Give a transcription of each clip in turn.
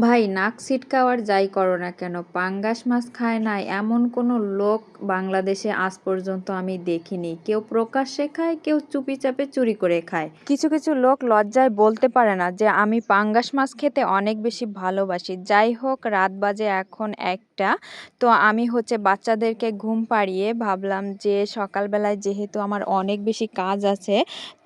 ভাই, নাক ছিটকাওয়ার যাই করো না কেন, পাঙ্গাস মাছ খায় না এমন কোনো লোক বাংলাদেশে আজ পর্যন্ত আমি দেখিনি। কেউ প্রকাশ্যে খায়, কেউ চুপি চাপে চুরি করে খায়। কিছু কিছু লোক লজ্জায় বলতে পারে না যে, আমি পাঙ্গাস মাছ খেতে অনেক বেশি ভালোবাসি। যাই হোক, রাত বাজে এখন একটা তো আমি হচ্ছে বাচ্চাদেরকে ঘুম পাড়িয়ে ভাবলাম যে সকালবেলায় যেহেতু আমার অনেক বেশি কাজ আছে,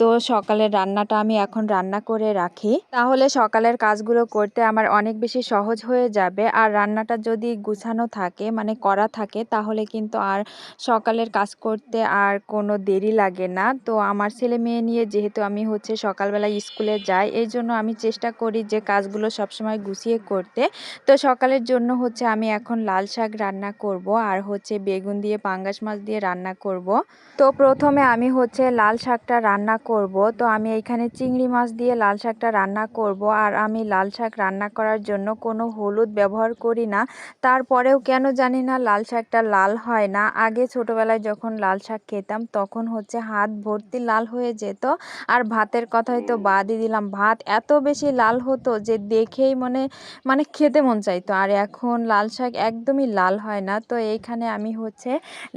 তো সকালের রান্নাটা আমি এখন রান্না করে রাখি। তাহলে সকালের কাজগুলো করতে আমার অনেক বেশি সহজ হয়ে যাবে। আর রান্নাটা যদি গুছানো থাকে মানে করা থাকে, তাহলে কিন্তু আর সকালের কাজ করতে আর কোনো দেরি লাগে না। তো আমার ছেলে মেয়ে নিয়ে যেহেতু আমি হচ্ছে সকালবেলা স্কুলে যাই, এই জন্য আমি চেষ্টা করি যে কাজগুলো সবসময় গুছিয়ে করতে। তো সকালের জন্য হচ্ছে আমি এখন লাল শাক রান্না করব আর হচ্ছে বেগুন দিয়ে পাঙ্গাস মাছ দিয়ে রান্না করব। তো প্রথমে আমি হচ্ছে লাল শাকটা রান্না করব। তো আমি এখানে চিংড়ি মাছ দিয়ে লাল শাকটা রান্না করব। আর আমি লাল শাক রান্না করার জন্য কোনো হলুদ ব্যবহার করি না। তারপরেও কেন জানি না লাল শাকটা লাল হয় না। আগে ছোটোবেলায় যখন লাল শাক খেতাম তখন হচ্ছে হাত ভর্তি লাল হয়ে যেত। আর ভাতের কথাই তো বাদই দিলাম। ভাত এত বেশি লাল হতো যে দেখেই মনে মানে খেতে মন চাইতো। আর এখন লাল শাক একদমই লাল হয় না। তো এইখানে আমি হচ্ছে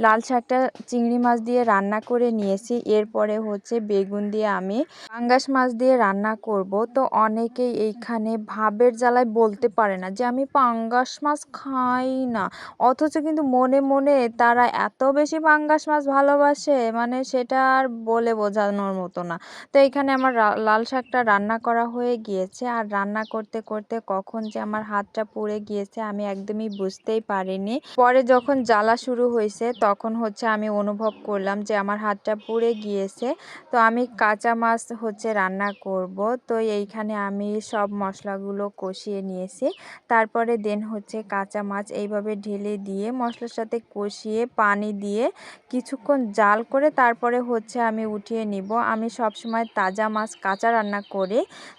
লাল শাকটা চিংড়ি মাছ দিয়ে রান্না করে নিয়েছি। এরপরে হচ্ছে বেগুন দিয়ে আমি পাঙ্গাস মাছ দিয়ে রান্না করব। তো অনেকেই এইখানে ভাবের জ্বালায় বলতে পারে না যে আমি পাঙ্গাস মাছ খাই না। অথচ কিন্তু মনে মনে তারা এত বেশি পাঙ্গাস মাছ ভালোবাসে মানে সেটা আর বলে বোঝানোর মতো না। তো এখানে আমার লাল শাকটা রান্না করা হয়ে গিয়েছে। আর রান্না করতে করতে কখন যে আমার হাতটা পুড়ে গিয়েছে আমি একদমই বুঝতেই পারিনি। পরে যখন জ্বালা শুরু হয়েছে, তখন হচ্ছে আমি অনুভব করলাম যে আমার হাতটা পুড়ে গিয়েছে। তো আমি কাঁচা মাছ হচ্ছে রান্না করব। তো এইখানে আমি সব মশলাগুলো কষিয়ে নিয়েছি। তারপরে দেন হচ্ছে কাঁচা মাছ এইভাবে ঢেলে দিয়ে মশলার সাথে কষিয়ে পানি দিয়ে কিছুক্ষণ জাল করে তারপরে হচ্ছে আমি উঠিয়ে নিব। আমি সব সময় তাজা মাছ কাঁচা রান্না করে।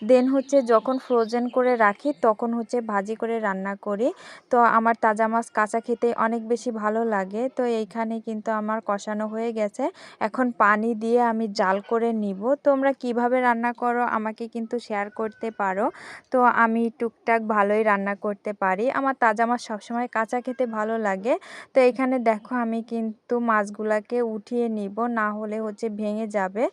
দেন হচ্ছে যখন ফ্রোজেন করে রাখি, তখন হচ্ছে ভাজি করে রান্না করি। তো আমার তাজা মাছ কাঁচা খেতে অনেক বেশি ভালো লাগে। তো এইখানে কিন্তু আমার কষানো হয়ে গেছে। এখন পানি দিয়ে আমি জাল করে নিব। তোমরা কীভাবে রান্না করো আমাকে কিন্তু শেয়ার করতে পারো। তো আমি টুকটাক ভালোই রান্না করতে পারি। আমার তাজা মাছ সবসময় কাঁচা খেতে ভালো লাগে। তো এখানে দেখো আমি কিন্তু মাছগুলাকে উঠিয়ে নিব, না হলে হচ্ছে ভেঙে যাবে।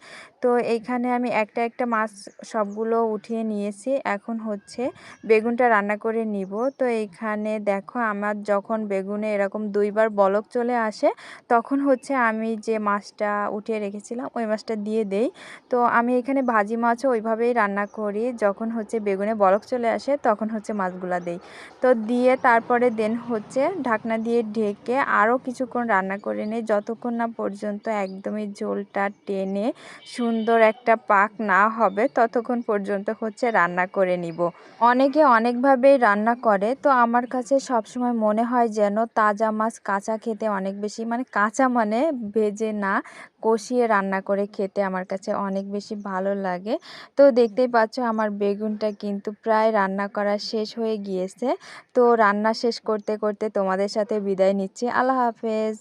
তো এইখানে আমি একটা একটা মাছ সবগুলো উঠিয়ে নিয়েছি। এখন হচ্ছে বেগুনটা রান্না করে নিব। তো এইখানে দেখো আমার যখন বেগুনে এরকম দুইবার বলক চলে আসে, তখন হচ্ছে আমি যে মাছটা উঠিয়ে রেখেছিলাম, ওই মাছটা দিয়ে দেই। তো আমি এখানে ভাজি মাছও ওইভাবেই রান্না করি। যখন হচ্ছে বেগুনে বলক চলে আসে, তখন হচ্ছে মাছগুলা দেই। তো দিয়ে তারপরে দেন হচ্ছে ঢাকনা দিয়ে ঢেকে আরও কিছুক্ষণ রান্না করে নিই। যতক্ষণ না পর্যন্ত একদমই ঝোলটা টেনে সুন্দর একটা পাক না হবে, ততক্ষণ পর্যন্ত হচ্ছে রান্না করে নিব। অনেকে অনেকভাবেই রান্না করে। তো আমার কাছে সবসময় মনে হয় যেন তাজা মাছ কাঁচা খেতে অনেক বেশি মানে কাঁচা মানে ভেজে না কষিয়ে রান্না করে খেতে আমার কাছে অনেক বেশি ভালো লাগে। তো দেখতেই পাচ্ছ আমার বেগুনটা কিন্তু প্রায় রান্না করা শেষ হয়ে গিয়েছে। তো রান্না শেষ করতে করতে তোমাদের সাথে বিদায় নিচ্ছি। আল্লাহ হাফেজ।